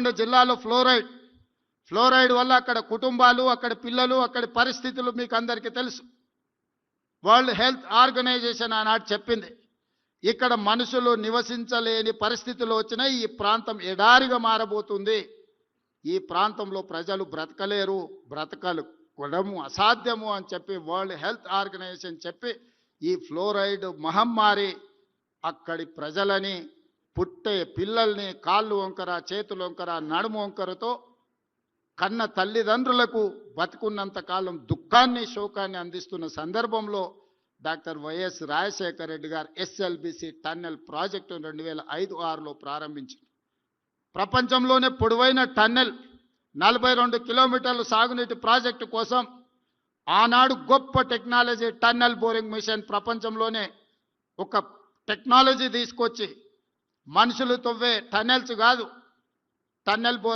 నల్గొండ జిల్లాలో fluoride. Fluoride వల్ల అక్కడ కుటుంబాలు అక్కడ పిల్లలు అక్కడి పరిస్థితులు మీకు అందరికీ తెలుసు. వరల్డ్ హెల్త్ ఆర్గనైజేషన్ ఆనాడు చెప్పింది ఇక్కడ మనుషులు నివసించలేని పరిస్థితులు వచ్చినాయి ఈ ప్రాంతం ఎడారిగా మారబోతుంది. ఈ ప్రాంతంలో ప్రజలు బ్రతకలేరు బ్రతకలు కొడము అసాధ్యము అని చెప్పి వరల్డ్ హెల్త్ ఆర్గనైజేషన్ చెప్పి ఈ ఫ్లోరైడ్ మహమ్మారి అక్కడి ప్రజలని పుట్టే పిల్లల్ని కాళ్ళు వంకర చేతులు వంకర నడుము వంకరతో కన్న తల్లిదండ్రులకు బతుకున్నంత కాలం దుఃఖాన్ని శోకాన్ని అందిస్తున్న సందర్భంలో డాక్టర్ వైఎస్ రాజశేఖర రెడ్డి గారు ఎస్ఎల్బిసి టన్నెల్ ప్రాజెక్టు రెండు వేల ఐదు ఆరులో ప్రారంభించారు. ప్రపంచంలోనే పొడవైన టన్నెల్ నలభై రెండు కిలోమీటర్ల సాగునీటి ప్రాజెక్టు కోసం ఆనాడు గొప్ప టెక్నాలజీ టన్నెల్ బోరింగ్ మిషన్ ప్రపంచంలోనే ఒక టెక్నాలజీ తీసుకొచ్చి మనుషులు తవ్వే టన్నెల్స్ కాదు. Tunnel bore